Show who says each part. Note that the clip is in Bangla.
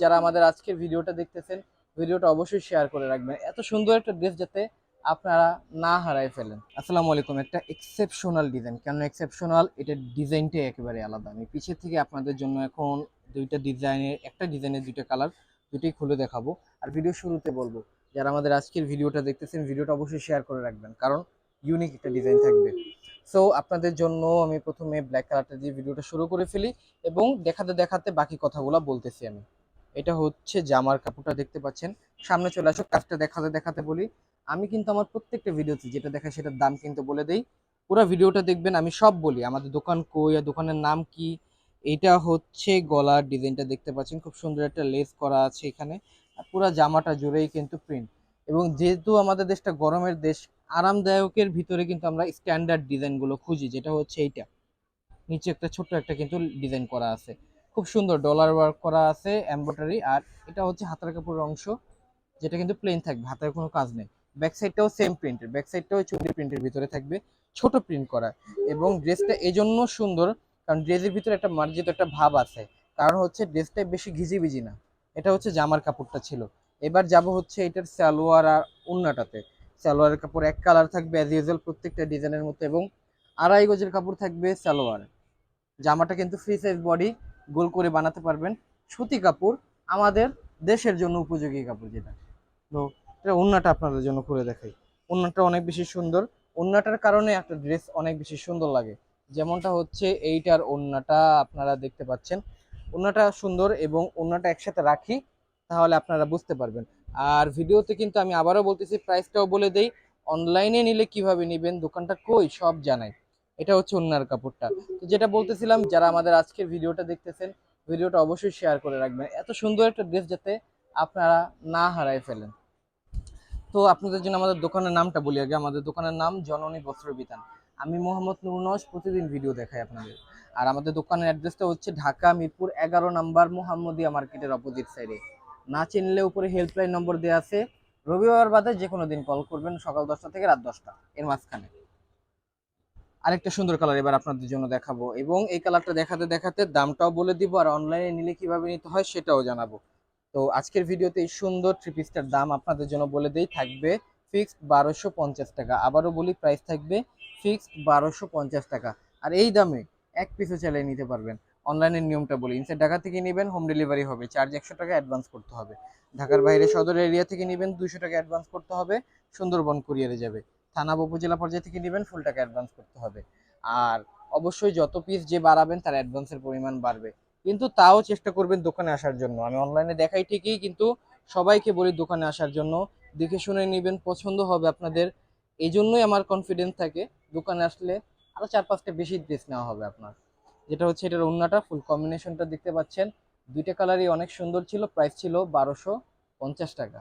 Speaker 1: যারা আমাদের আজকের ভিডিওটা দেখতেছেন, ভিডিওটা অবশ্যই শেয়ার করে রাখবেন। এত সুন্দর একটা ড্রেস যাতে আপনারা না হারায় ফেলেন। আসসালামু আলাইকুম। একটা এক্সেপশনাল ডিজাইন কেন এক্সেপশনাল এটার ডিজাইনটাই একেবারে আলাদা। আমি পিছের থেকে আপনাদের জন্য এখন দুইটা ডিজাইনের একটা ডিজাইনের দুইটা কালার দুটোই খুলে দেখাবো। আর ভিডিও শুরুতে বলব, যারা আমাদের আজকের ভিডিওটা দেখতেছেন, ভিডিওটা অবশ্যই শেয়ার করে রাখবেন। কারণ ইউনিক একটা ডিজাইন থাকবে। সো আপনাদের জন্য আমি প্রথমে ব্ল্যাক কালারটা দিয়ে ভিডিওটা শুরু করে ফেলি এবং দেখাতে দেখাতে বাকি কথাগুলো বলতেছি আমি। এটা হচ্ছে জামার কাপড়টা দেখতে পাচ্ছেন। সামনে চলে আসো, কাজটা দেখাতে দেখাতে বলি। আমি কিন্তু আমার প্রত্যেকটা ভিডিওতে যেটা দেখাই সেটার দাম কিন্তু বলে দেই। পুরো ভিডিওটা দেখবেন, আমি সব বলি। আমাদের দোকান কই আর দোকানের নাম কি? এটা হচ্ছে গলার ডিজাইনটা দেখতে পাচ্ছেন। খুব সুন্দর একটা লেস করা আছে এখানে। আর পুরো জামাটা জুড়েই কিন্তু প্রিন্ট এবং যেহেতু আমাদের দেশটা গরমের দেশ, আরামদায়কের ভিতরে কিন্তু আমরা স্ট্যান্ডার্ড ডিজাইনগুলো খুঁজি, যেটা হচ্ছে এইটা। নিচে একটা ছোট্ট একটা কিন্তু ডিজাইন করা আছে। খুব সুন্দর ডলার ওয়ার্ক করা আছে এমব্রয়ডারি আর এটা হচ্ছে হাতের কাপড়ের অংশ, যেটা কিন্তু প্লেন থাকবে, হাতের কোনো কাজ নেই। ব্যাক সাইডটাও সেম প্রিন্টের ব্যাক সাইডটাও চুরি প্রিন্টের ভিতরে থাকবে, ছোট প্রিন্ট করা। এবং ড্রেসটা এজন্য সুন্দর, কারণ ড্রেসের ভিতরে একটা মার্জিত একটা ভাব আছে, কারণ হচ্ছে ড্রেসটা বেশি ঘিজিবিজি না। এটা হচ্ছে জামার কাপড়টা ছিল। এবার যাব হচ্ছে এটার সালোয়ার আর উন্নাটাতে সালোয়ারের কাপড় এক কালার থাকবে অ্যাজ ইউজুয়াল প্রত্যেকটা ডিজাইনের মতো এবং আড়াই গজের কাপড় থাকবে সালোয়ার। জামাটা কিন্তু ফ্রি সাইজ বডি গোল করে বানাতে পারবেন। সুতি কাপড় আমাদের দেশের জন্য উপযোগী কাপড় যেটা। তো এটা ওন্নাটা আপনাদের জন্য করে দেখাই। ওন্নাটা অনেক বেশি সুন্দর। ওন্নাটার কারণে একটা ড্রেস অনেক বেশি সুন্দর লাগে। যেমনটা হচ্ছে এইটার ওন্নাটা আপনারা দেখতে পাচ্ছেন। ওন্নাটা সুন্দর এবং ওন্নাটা একসাথে রাখি, তাহলে আপনারা বুঝতে পারবেন। আর ভিডিওতে কিন্তু আমি আবারও বলতেছি প্রাইসটাও বলে দেই। অনলাইনে নিলে কীভাবে নেবেন, দোকানটা কই, সব জানাই। এটা হচ্ছে ওন্নার কাপড়টা। তো যেটা বলতেছিলাম, যারা আমাদের আজকের ভিডিওটা দেখতেছেন, ভিডিওটা অবশ্যই শেয়ার করে রাখবেন। এত সুন্দর একটা ড্রেস যাতে আপনারা না হারায় ফেলেন। তো আপনাদের জন্য আমাদের দোকানের নামটা বলি আগে। আমাদের দোকানের নাম জননী বস্ত্র বিতান। আমি মোহাম্মদ নুরনজ প্রতিদিন ভিডিও দেখাই আপনাদের। আর আমাদের দোকানের অ্যাড্রেসটা হচ্ছে ঢাকা মিরপুর এগারো নাম্বার মোহাম্মদিয়া মার্কেটের অপোজিট সাইডে না চিনলে উপরে হেল্পলাইন নম্বর দেওয়া আছে। রবিবার বাদে যে কোনো দিন কল করবেন সকাল দশটা থেকে রাত দশটা। এর মাঝখানে। আরেকটা সুন্দর কালার এবার আপনাদের জন্য দেখাবো। এবং এই কালারটা দেখাতে দেখাতে দামটাও বলে দিব আর অনলাইনে নিলে কীভাবে নিতে হয় সেটাও জানাব। তো আজকের ভিডিওতে এই সুন্দর থ্রি পিসটার দাম আপনাদের জন্য বলে দেই, থাকবে ফিক্সড বারোশো পঞ্চাশ টাকা। আবারও বলি প্রাইস থাকবে ফিক্সড বারোশো পঞ্চাশ টাকা। আর এই দামে এক পিসও চালিয়ে নিতে পারবেন। অনলাইনের নিয়মটা বলি ইনসাইড ঢাকা থেকে নেবেন হোম ডেলিভারি হবে। চার্জ একশো টাকা অ্যাডভান্স করতে হবে। ঢাকার বাইরে সদর এরিয়া থেকে নেবেন দুশো টাকা অ্যাডভান্স করতে হবে। সুন্দরবন কুরিয়ারে যাবে। থানা উপজেলা পর্যায়ে থেকে নেবেন ফুল টাকা অ্যাডভান্স করতে হবে। আর অবশ্যই যত পিস যে বাড়াবেন, তার অ্যাডভান্সের পরিমাণ বাড়বে। কিন্তু তাও চেষ্টা করবেন দোকানে আসার জন্য। আমি অনলাইনে দেখাই ঠিকই, কিন্তু সবাইকে বলি দোকানে আসার জন্য। দেখে শুনে নেবেন, পছন্দ হবে আপনাদের। এই জন্যই আমার কনফিডেন্স থাকে, দোকানে আসলে আরও চার পাঁচটা বেশি ড্রেস নেওয়া হবে আপনার। যেটা হচ্ছে এটার অন্যটা ফুল কম্বিনেশনটা দেখতে পাচ্ছেন। দুইটা কালারই অনেক সুন্দর ছিল প্রাইস ছিল বারোশো পঞ্চাশ টাকা।